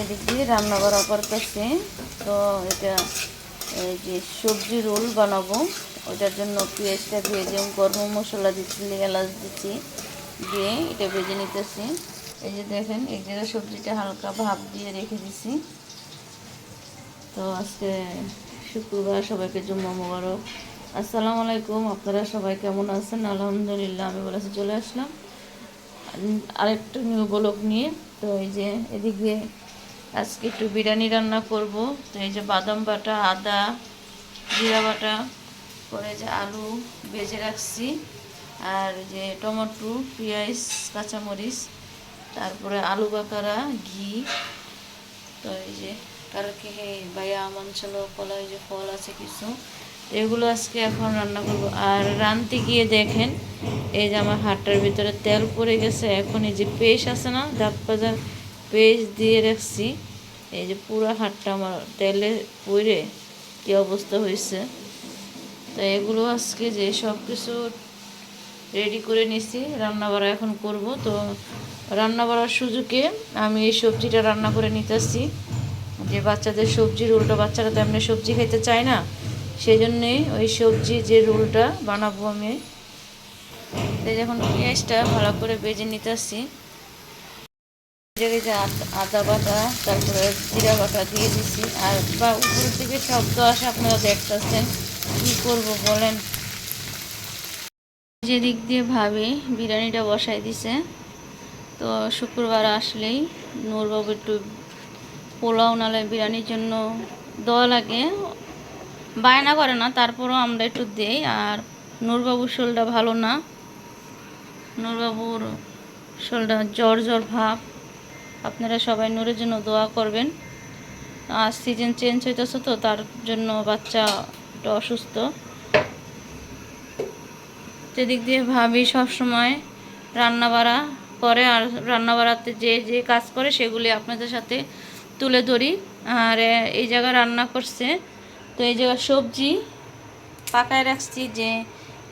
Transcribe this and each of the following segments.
এদিক দিয়ে রান্না করা করতেছি। তো এটা, এই যে সবজি রোল বানাবো, ওটার জন্য পেঁয়াজটা ভেজে গরম মশলা দিচ্ছি, এলাচ দিচ্ছি, দিয়ে এটা ভেজে নিতেছি। এই যে দেখেন, এই জায়গায় সবজিটা হালকা ভাপ দিয়ে রেখে দিছি। তো আজকে শুক্রবার, সবাইকে জুম্মা মোবারক। আসসালামু আলাইকুম, আপনারা সবাই কেমন আছেন? আলহামদুলিল্লাহ, আমি বলেছি চলে আসলাম। আরেকটা নিউ ব্লগ নিয়ে। তো এই যে এদিক দিয়ে আজকে একটু বিরিয়ানি রান্না করব। তো এই যে বাদাম বাটা, আদা, জিরা বাটা করে যে আলু ভেজে রাখছি। আর যে টমেটো, পেঁয়াজ, কাঁচামরিচ, তারপরে আলু বাকারা, ঘি। তো এই যে কালকে ভাইয়া আমান ছিল কলা যে ফল আছে কিছু এগুলো আজকে এখন রান্না করব। আর রানতে গিয়ে দেখেন, এই যে আমার হাটটার ভিতরে তেল পড়ে গেছে, এখন এই যে পেস্ট আছে না, দাঁত পেস্ট দিয়ে রাখছি। এই যে পুরো হাটটা আমার তেলে পুড়ে কি অবস্থা হয়েছে। তো এগুলো আজকে যে সব কিছু রেডি করে নিছি রান্না বাড়া এখন করব। তো রান্না বাড়ার সুযোগে আমি এই সবজিটা রান্না করে নিতেছি। যে বাচ্চাদের সবজি রোলটা বাচ্চারা তো এমনি সবজি খেতে চায় না। সেই জন্যেই ওই সবজি যে রোলটা বানাবো আমি। যখন পেঁয়াজটা ভালো করে বেজে নিতেছি। যে আদা বাটা, তারপরে জিরা বাটা দিয়ে দিছি। আর বা উপর থেকে শব্দ আসে, আপনারা দেখতেছেন। কি করব বলেন? যে দিক দিয়ে ভাবে, বিরিয়ানিটা বসাই দিছে। তো শুক্রবার আসলেই নূরবাবু একটু পোলাও নালে বিরিয়ানির জন্য দেওয়া লাগে। বায়না করে না, তারপরও আমরা একটু দেই। আর নূরবাবুর শোলটা ভালো না। নূরবাবুর শোলটা জ্বর জ্বর ভাব। আপনারা সবাই নূরের জন্য দোয়া করবেন। আর সিজন চেঞ্জ হইতেছে তো, তার জন্য বাচ্চা একটু অসুস্থ। সেদিক দিয়ে ভাবি সবসময় রান্না বাড়া করে, আর রান্না বাড়াতে যে যে কাজ করে, সেগুলি আপনাদের সাথে তুলে ধরি। আর এই জায়গা রান্না করছে, তো এই জায়গা সবজি পাকায় রাখছি যে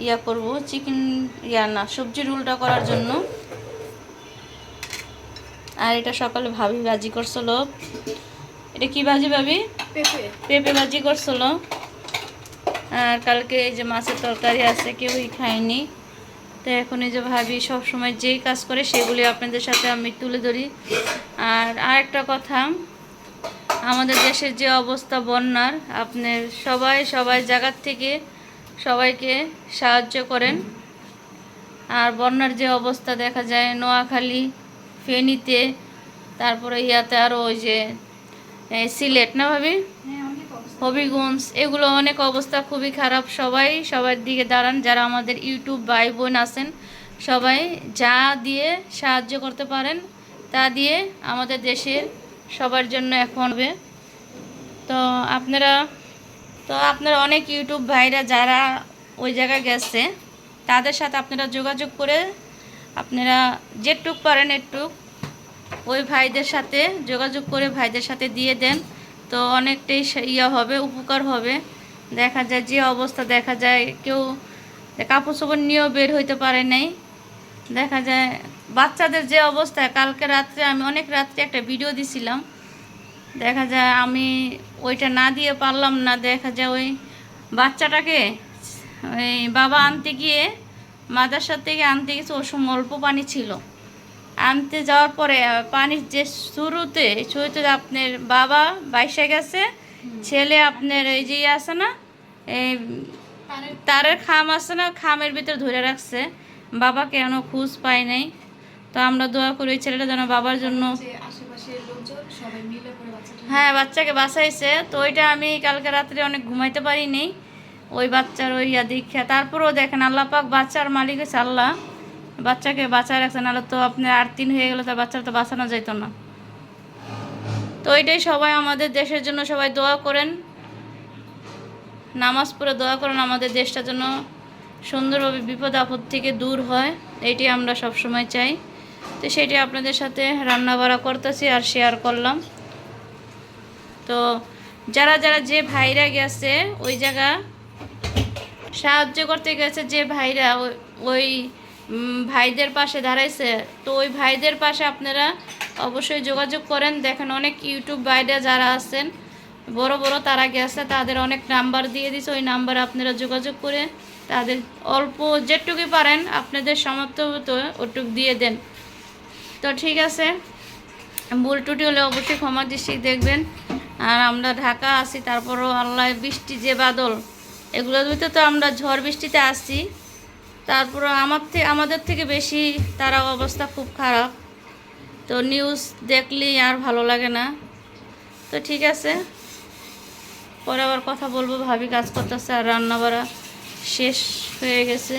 ইয়া করব, চিকেন, ইয়া না সবজি রোলটা করার জন্য। আর এটা সকালে ভাবি ভাজি করছিল। এটা কি ভাজি ভাবি? পেঁপে। পেঁপে ভাজি করছিল। আর কালকে এই যে মাছের তরকারি আছে কেউই খায়নি। তো এখন এই যে ভাবি সব সময় যেই কাজ করে সেগুলি আপনাদের সাথে আমি তুলে ধরি। আর আরেকটা কথা আমাদের দেশের যে অবস্থা বন্যার আপনার সবাই সবাই জায়গার থেকে সবাইকে সাহায্য করেন। আর বন্যার যে অবস্থা দেখা যায় নোয়াখালী ফেনীতে তারপরে ইয়াতে আরও ওই যে সিলেট না ভাবি? হ্যাঁ হবিগঞ্জ এগুলো অনেক অবস্থা খুবই খারাপ। সবাই সবার দিকে দাঁড়ান যারা আমাদের ইউটিউব ভাই বোন আছেন সবাই যা দিয়ে সাহায্য করতে পারেন তা দিয়ে আমাদের দেশের সবার জন্য এখন হবে। তো আপনারা তো আপনারা অনেক ইউটিউব ভাইরা যারা ওই জায়গায় গেছে তাদের সাথে আপনারা যোগাযোগ করে আপনারা যেটুক পারেন একটুক ওই ভাইদের সাথে যোগাযোগ করে ভাইদের সাথে দিয়ে দেন। তো অনেকটাই ইয়ে হবে, উপকার হবে। দেখা যায় যে অবস্থা দেখা যায় কেউ কাপড় চোপড় নিয়েও বের হইতে পারে নাই। দেখা যায় বাচ্চাদের যে অবস্থা, কালকে রাত্রে আমি অনেক রাত্রে একটা ভিডিও দিছিলাম। দেখা যায় আমি ওইটা না দিয়ে পারলাম না। দেখা যায় ওই বাচ্চাটাকে, ওই বাবা আনতে গিয়ে মাদ্রাসার থেকে আনতে গেছে ওর সময় অল্প পানি ছিল। আনতে যাওয়ার পরে পানির যে শুরুতে শুরুতে আপনার বাবা বাইসে গেছে ছেলে আপনার এই যে ইয়ে আছে না এই তারের খাম। আছে না খামের ভিতরে ধরে রাখছে। বাবা কেন খুঁজ পাই নাই। তো আমরা দোয়া করি ওই ছেলেটা যেন বাবার জন্য হ্যাঁ বাচ্চাকে বাঁচাইছে। তো ওইটা আমি কালকে রাত্রে অনেক ঘুমাইতে পারিনি। ওই বাচ্চার ওই ইয়া দীক্ষা। তারপরেও দেখেন আল্লাহ পাক বাচ্চার মালিক হচ্ছে আল্লাহ। বাচ্চাকে বাঁচায় রাখছে নাহলে তো আপনার আট দিন হয়ে গেলে তো বাচ্চাটা তো বাঁচানো যেত না। তো ওইটাই সবাই আমাদের দেশের জন্য সবাই দোয়া করেন। নামাজ পড়ে দোয়া করেন, আমাদের দেশটা যেন সুন্দরভাবে বিপদ আপদ থেকে দূর হয় এইটি আমরা সব সময় চাই। তো সেটি আপনাদের সাথে রান্না বাড়া করতেছি আর শেয়ার করলাম। তো যারা যারা যে ভাইরা গেছে, ওই জায়গা সাহায্য করতে গেছে যে ভাইরা ওই- ভাইদের পাশে দাঁড়াইছে। তো ওই ভাইদের পাশে আপনারা অবশ্যই যোগাযোগ করেন। দেখেন অনেক ইউটিউব ভাইরা যারা আছেন, বড় বড় তারা গেছে তাদের অনেক নাম্বার দিয়ে দিছে। ওই নাম্বারে আপনারা যোগাযোগ করে তাদের অল্প যেটুকুই পারেন, আপনাদের সামর্থ্য মতো ওটুক দিয়ে দেন। তো ঠিক আছে, ভুল টুটি হলে অবশ্যই ক্ষমা দৃষ্টি দেখবেন। আর আমরা ঢাকা আছি, তারপরও আল্লাহ বৃষ্টি যে বাদল এগুলোর ভিতরে তো আমরা ঝড় বৃষ্টিতে আসছি। তারপরে আমার থেকে আমাদের থেকে বেশি তারা অবস্থা খুব খারাপ। তো নিউজ দেখলেই আর ভালো লাগে না। তো ঠিক আছে। পরে আবার কথা বলব, ভাবি কাজ করতেছে আর রান্না বাড়া শেষ হয়ে গেছে।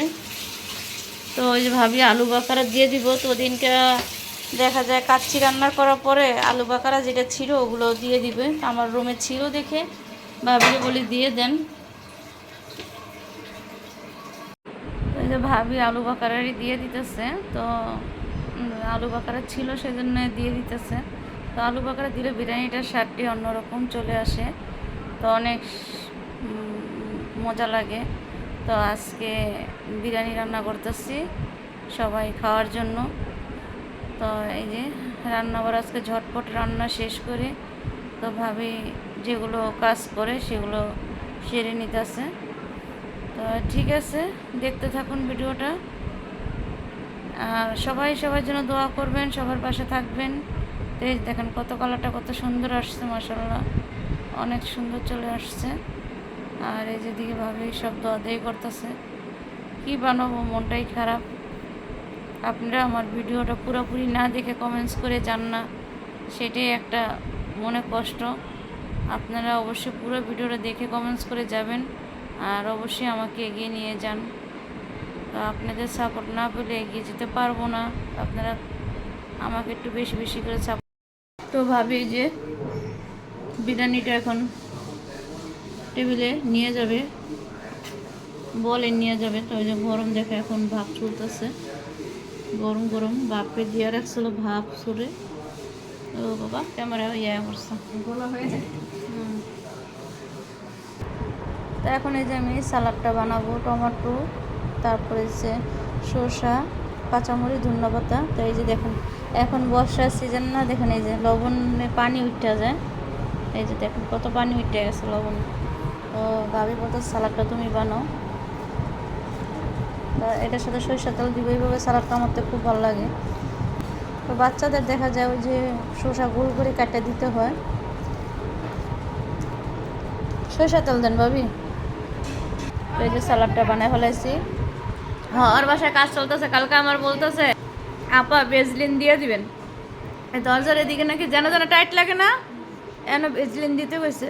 তো ওই যে ভাবি আলু বাকারা দিয়ে দিব। তো ওদিনকে দেখা যায় কাচ্চি রান্না করার পরে আলু বাকারা যেটা ছিল ওগুলো দিয়ে দিবে। আমার রুমে ছিল দেখে। ভাবিকে বলি দিয়ে দেন। ওই যে ভাবি আলু বাকারারই দিয়ে দিতেছে, তো আলু বাকারা ছিল সেজন্য দিয়ে দিতেছে। তো আলু বাকারা দিলে বিরিয়ানিটার স্বাদটি অন্যরকম চলে আসে, তো অনেক মজা লাগে। তো আজকে বিরিয়ানি রান্না করতেছি সবাই খাওয়ার জন্য। তো এই যে রান্নাবার আজকে ঝটপট রান্না শেষ করে। তো ভাবি যেগুলো কাজ করে সেগুলো সেরে নিতেছে। তো ঠিক আছে, দেখতে থাকুন ভিডিওটা। সবাই সবার জন্য দোয়া করবেন, সবার পাশে থাকবেন। তো দেখেন কত কালারটা কত সুন্দর আসছে মাসাল্লাহ অনেক সুন্দর চলে আসছে। আর এই যে দিকে ভাবি সব দোয়া দিয়ে করতেছে। কী বানাবো, মনটাই খারাপ। আপনারা আমার ভিডিওটা পুরোপুরি না দেখে কমেন্টস করে যান না। সেটাই একটা মনে কষ্ট। আপনারা অবশ্যই পুরো ভিডিওটা দেখে কমেন্টস করে যাবেন। আর অবশ্যই আমাকে এগিয়ে নিয়ে যান। তো আপনাদের সাপোর্ট না পেলে এগিয়ে যেতে পারব না। আপনারা আমাকে একটু বেশি বেশি করে সাপোর্ট তো ভাবি যে বিরিয়ানিটা এখন টেবিলে নিয়ে যাবে। বলে নিয়ে যাবে। তো ওই যে গরম দেখে এখন ভাব চলতেছে। গরম গরম। বাপে দিয়ে রাখছিল ভাব সরে ও বাবা ক্যামেরা ইয়ে করছে। গোলা হয়ে যায়। তো এখন এই যে আমি সালাডটা বানাবো, টমেটো, তারপরে যে শসা কাঁচামরিচ, ধন্যপাতা। তো এই যে দেখুন, এখন বর্ষার সিজন না, দেখেন এই যে লবণে পানি উঠে যায়। এই যে দেখুন, কত পানি উঠে গেছে লবণ। তো ভাবি বলতো সালাডটা তুমি বানাও। তা এটার সাথে সরিষা তেল দিব। এইভাবে সালাডটা আমার তো খুব ভালো লাগে। তো বাচ্চাদের দেখা যায় ওই যে শসা গোল করে কাটে দিতে হয়। সরিষা তেল দেন ভাবি। তো এই যে সালাডটা বানায় ফেলাইছি। হ্যাঁ আর বাসায় কাজ চলতেছে, কালকে আমার বলতেছে, আপা বেজলিন দিয়ে দিবেন। দরজার এদিকে নাকি যেন যেন টাইট লাগে না, এন বেজলিন দিতে হয়েছে।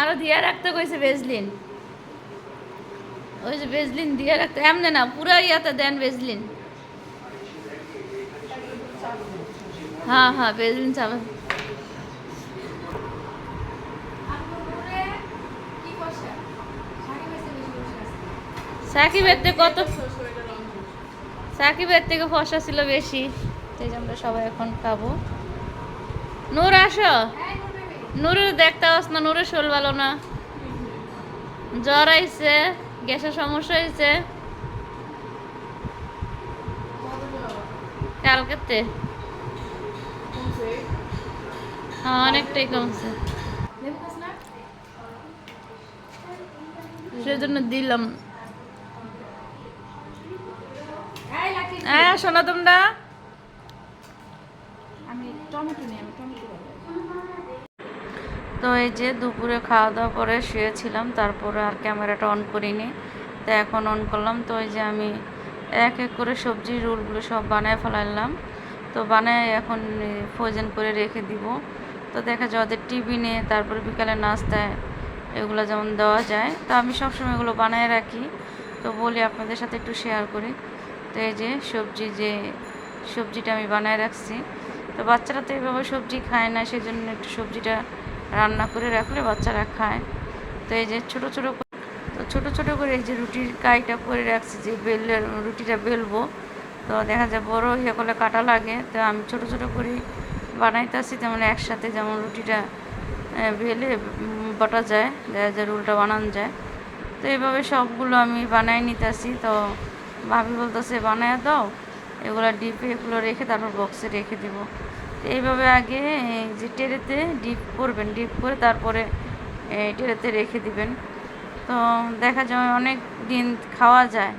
আরও দিয়ে রাখতে কইছে বেজলিন ওই যে বেজলিন দিয়ে রাখতে, এমনি না, পুরো ইয়াতে দেন বেজলিন হ্যাঁ হ্যাঁ বেজলিন চাবে কি করছে শাড়ি বেশি বেশি বসে আছে সাকিবের থেকে কত সাকিবের থেকে ফসা ছিল বেশি। তাই যে আমরা সবাই এখন খাব। নূর আসো। নূরের দেখতে পাস না নূরের শোল ভালো না। জ্বর আইছে গ্যাসের সমস্যা হয়েছে কালকেতে হ্যাঁ অনেকটাই কমছে। সেজন্য দিলাম। হ্যাঁ শোনো তোমরা। আমি টমেটো নিই আমি টমেটো তো এই যে দুপুরে খাওয়া দাওয়া করে শুয়েছিলাম তারপরে আর ক্যামেরাটা অন করিনি। তো এখন অন করলাম তো এই যে আমি এক এক করে সবজি রোলগুলো সব বানায় ফেলাইলাম। তো বানায় এখন ফ্রোজেন করে রেখে দিব। তো দেখা যায় ওদের টিভি টিফিনে তারপরে বিকালে নাস্তায় এগুলো যেমন দেওয়া যায়। তো আমি সবসময় এগুলো বানায় রাখি। তো বলি আপনাদের সাথে একটু শেয়ার করি। তো এই যে সবজি যে সবজিটা আমি বানায় রাখছি। তো বাচ্চারা তো এইভাবে সবজি খায় না, সেজন্য একটু সবজিটা রান্না করে রাখলে বাচ্চারা খায়। তো এই যে ছোটো ছোটো তো ছোটো ছোটো করে এই যে রুটির কাইটা করে রাখছি যে বেলের রুটিটা বেলবো। তো দেখা যায় বড় ইয়ে করলে কাটা লাগে। তো আমি ছোটো ছোটো করে বানাইতেছি তেমন একসাথে যেমন রুটিটা বেলে বাটা যায়, দেখা যায় রুলটা বানানো যায়। তো এইভাবে সবগুলো আমি বানাই নিতেছি। তো ভাবি বলতেছে, বানায় দাও, এগুলো ডিপে এগুলো রেখে তারপর বক্সে রেখে দিব। এইভাবে আগে যে টেরেতে ডিপ করবেন, ডিপ করে তারপরে টেরেতে রেখে দিবেন। তো দেখা যায় অনেক দিন খাওয়া যায়।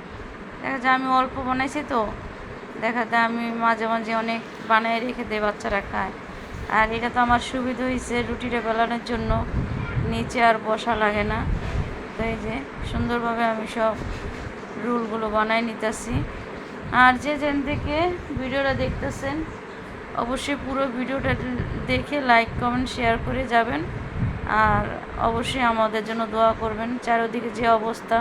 দেখা যায় আমি অল্প বানাইছি তো, দেখা যায় আমি মাঝে মাঝে অনেক বানায় রেখে দেয় বাচ্চারা খায়। আর এটা তো আমার সুবিধা হয়েছে রুটিটা বেলানোর জন্য, নিচে আর বসা লাগে না। তো এই যে, সুন্দরভাবে আমি সব রুলগুলো বানাই নিতেছি। আর যে যেন থেকে ভিডিওটা দেখতেছেন, অবশ্যই পুরো ভিডিওটা দেখে লাইক কমেন্ট শেয়ার করে যাবেন। আর অবশ্যই আমাদের জন্য দোয়া করবেন। চারিদিকে যে অবস্থা,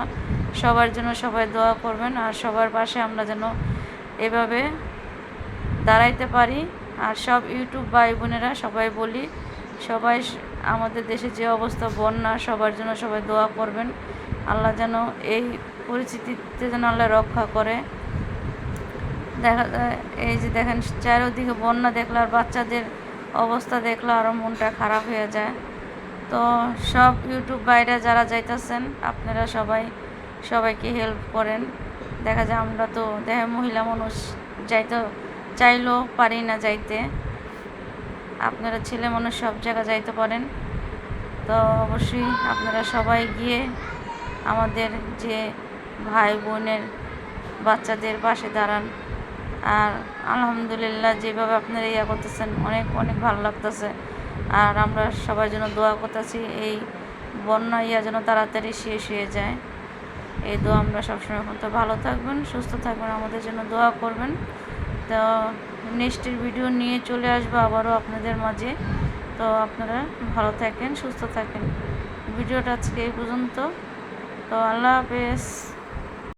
সবার জন্য সবাই দোয়া করবেন। আর সবার পাশে আমরা যেন এভাবে দাঁড়াইতে পারি। আর সব ইউটিউব ভাই বোনেরা সবাই বলি, সবাই আমাদের দেশে যে অবস্থা, বন্যা, সবার জন্য সবাই দোয়া করবেন। আল্লাহ যেন এই পরিস্থিতিতে যেন আল্লাহ রক্ষা করে। দেখা এই যে দেখেন, চারিদিকে বন্যা দেখলে আর বাচ্চাদের অবস্থা দেখলে আরও মনটা খারাপ হয়ে যায়। তো সব ইউটিউব বাইরে যারা যাইতেছেন, আপনারা সবাই, সবাইকে হেল্প করেন। দেখা যায়, আমরা তো দেখা মহিলা মানুষ, যাইতে চাইলেও পারি না যাইতে। আপনারা ছেলে মানুষ সব জায়গা যাইতে পারেন। তো অবশ্যই আপনারা সবাই গিয়ে আমাদের যে ভাই বোনের বাচ্চাদের পাশে দাঁড়ান। আর আলহামদুলিল্লাহ, যেভাবে আপনারা ইয়া করতেছেন, অনেক অনেক ভালো লাগতেছে। আর আমরা সবার জন্য দোয়া করতেছি, এই বন্যা ইয়া যেন তাড়াতাড়ি শেষ হয়ে যায়। এই দোয়া আমরা সবসময় এখন তো ভালো থাকবেন, সুস্থ থাকবেন, আমাদের জন্য দোয়া করবেন। তো নেক্সটের ভিডিও নিয়ে চলে আসব আবারও আপনাদের মাঝে। তো আপনারা ভালো থাকেন, সুস্থ থাকেন। ভিডিওটা আজকে এই পর্যন্ত। তো আল্লাহ হাফেজ।